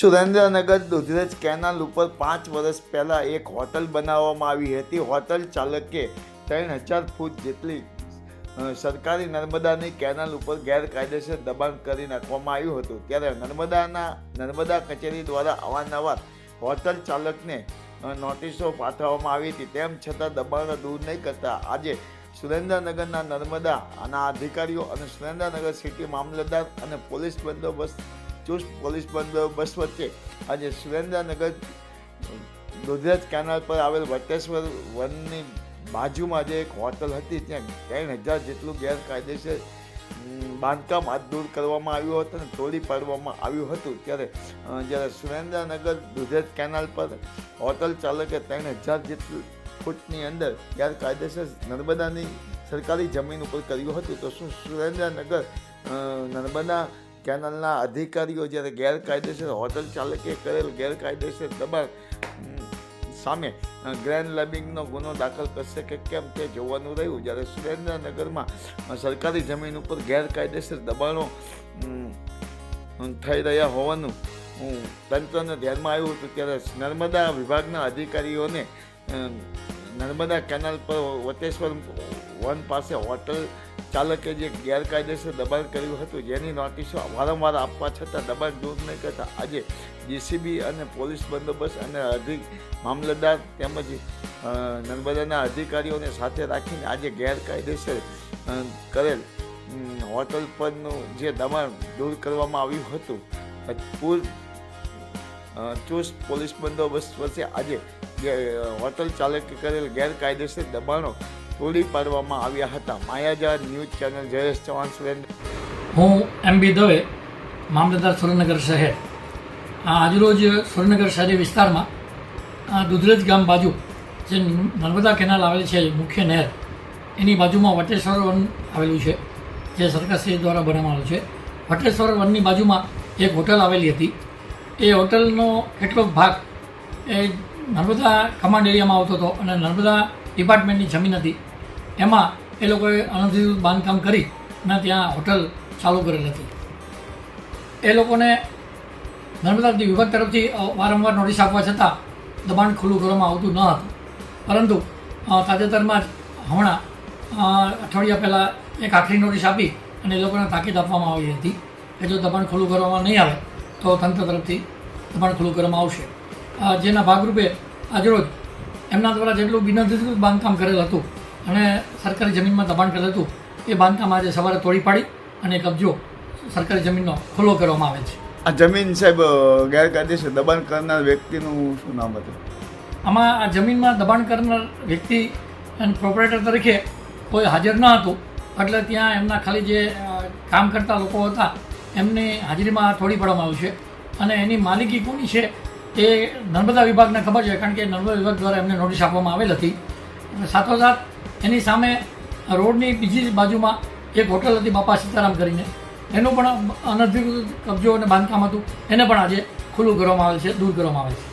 Surendranagar Dudhrej canal ઉપર પાંચ વર્ષ પહેલાં એક હોટલ બનાવવામાં આવી હતી. હોટલ ચાલકે ત્રણ હજાર ફૂટ જેટલી સરકારી નર્મદાની કેનાલ ઉપર ગેરકાયદેસર દબાણ કરી નાખવામાં આવ્યું હતું. ત્યારે નર્મદાના, નર્મદા કચેરી દ્વારા અવારનવાર હોટલ ચાલકને નોટિસો પાઠવવામાં આવી હતી. તેમ છતાં દબાણો દૂર નહીં કરતા આજે સુરેન્દ્રનગરના નર્મદાના અધિકારીઓ અને સુરેન્દ્રનગર સિટી મામલતદાર અને પોલીસ બંદોબસ્ત ચુસ્ત પોલીસ બંદોબસ્ત વચ્ચે આજે સુરેન્દ્રનગર દુધરેજ કેનાલ પર આવેલ વટેશ્વર વનની બાજુમાં જે એક હોટલ હતી, ત્યાં ત્રણ હજાર જેટલું ગેરકાયદેસર બાંધકામ હાથ દૂર કરવામાં આવ્યું હતું અને તોડી પાડવામાં આવ્યું હતું. ત્યારે જ્યારે સુરેન્દ્રનગર દુધેજ કેનાલ પર હોટલ ચાલકે ત્રણ હજાર જેટલું ફૂટની અંદર ગેરકાયદેસર નર્મદાની સરકારી જમીન ઉપર કર્યું હતું, તો શું સુરેન્દ્રનગર નર્મદા કેનાલના અધિકારીઓ જ્યારે ગેરકાયદેસર હોટલ ચાલકે કરેલ ગેરકાયદેસર દબાણ સામે ગ્રેન્ડ લેબિંગનો ગુનો દાખલ કરશે કે કેમ તે જોવાનું રહ્યું. જ્યારે સુરેન્દ્રનગરમાં સરકારી જમીન ઉપર ગેરકાયદેસર દબાણો થઈ રહ્યા હોવાનું તંત્રને ધ્યાનમાં આવ્યું હતું. ત્યારે નર્મદા વિભાગના અધિકારીઓને નર્મદા કેનાલ પર વટેશ્વર વન પાસે હોટલ ચાલકે જે ગેરકાયદેસર દબાણ કર્યું હતું, જેની નોટિસો વારંવાર આપવા છતાં દબાણ દૂર નહીં કરતા, આજે જીસીબી અને પોલીસ બંદોબસ્ત અને અધિક મામલતદાર તેમજ નર્મદાના અધિકારીઓને સાથે રાખીને આજે ગેરકાયદેસર કરેલ હોટલ પરનું જે દબાણ દૂર કરવામાં આવ્યું હતું પૂર ચુસ્ત પોલીસ બંદોબસ્ત વચ્ચે આજે હોટલ ચાલકે કરેલ ગેરકાયદેસર દબાણો તોડી પાડવામાં આવ્યા હતા. Mayajar news channel Jayesh Chauhan Surendra. હું એમ બી દવે, મામલતદાર સુરેન્દ્રનગર શહેર. આજરોજ સુરેન્દ્રનગર શહેરી વિસ્તારમાં દુધરેજ ગામ બાજુ, જે નર્મદા કેનાલ આવેલી છે, મુખ્ય નહેર, એની બાજુમાં વટેશ્વર વન આવેલું છે, જે સરકારશ્રી દ્વારા બનાવવામાં છે. વટેશ્વર વનની બાજુમાં એક હોટલ આવેલી હતી. એ હોટલનો કેટલોક ભાગ એ નર્મદા કમાન્ડ એરિયામાં આવતો હતો અને નર્મદા ડિપાર્ટમેન્ટની જમીન હતી. એમાં એ લોકોએ અનધિકૃત બાંધકામ કરી અને ત્યાં હોટલ ચાલુ કરેલ હતી. એ લોકોને નર્મદા વિભાગ તરફથી વારંવાર નોટિસ આપવા છતાં દબાણ ખુલ્લું કરવામાં આવતું ન હતું. પરંતુ તાજેતરમાં જ હમણાં અઠવાડિયા પહેલાં એક આખરી નોટિસ આપી અને એ લોકોને તાકીદ આપવામાં આવી હતી કે જો દબાણ ખુલ્લું કરવામાં નહીં આવે, તો તંત્ર તરફથી દબાણ ખુલ્લું કરવામાં આવશે. જેના ભાગરૂપે આજરોજ એમના દ્વારા જેટલું બિનઅધિકૃત બાંધકામ કરેલ હતું અને સરકારી જમીનમાં દબાણ કરેલું હતું એ બાંધકામ આજે સવારે તોડી પાડી અને કબજો સરકારી જમીનનો ખુલ્લો કરવામાં આવે છે. આ જમીન સાહેબ ગેરકાયદેસર દબાણ કરનાર વ્યક્તિનું શું નામ હતું? આમાં આ જમીનમાં દબાણ કરનાર વ્યક્તિ અને પ્રોપરેટર તરીકે કોઈ હાજર ન હતું એટલે ત્યાં એમના ખાલી જે કામ કરતા લોકો હતા એમની હાજરીમાં તોડી પાડવામાં આવ્યું છે. અને એની માલિકી કોની છે એ નર્મદા વિભાગને ખબર છે કારણ કે નર્મદા વિભાગ દ્વારા એમને નોટિસ આપવામાં આવેલ હતી. સાથોસાથ એની સામે રોડની બીજી બાજુમાં એક હોટલ હતી બાપા સીતારામ કરીને. એનું પણ અનધિકૃત કબજો અને બાંધકામ હતું. એને પણ આજે ખુલ્લું કરવામાં આવે છે, દૂર કરવામાં આવે છે.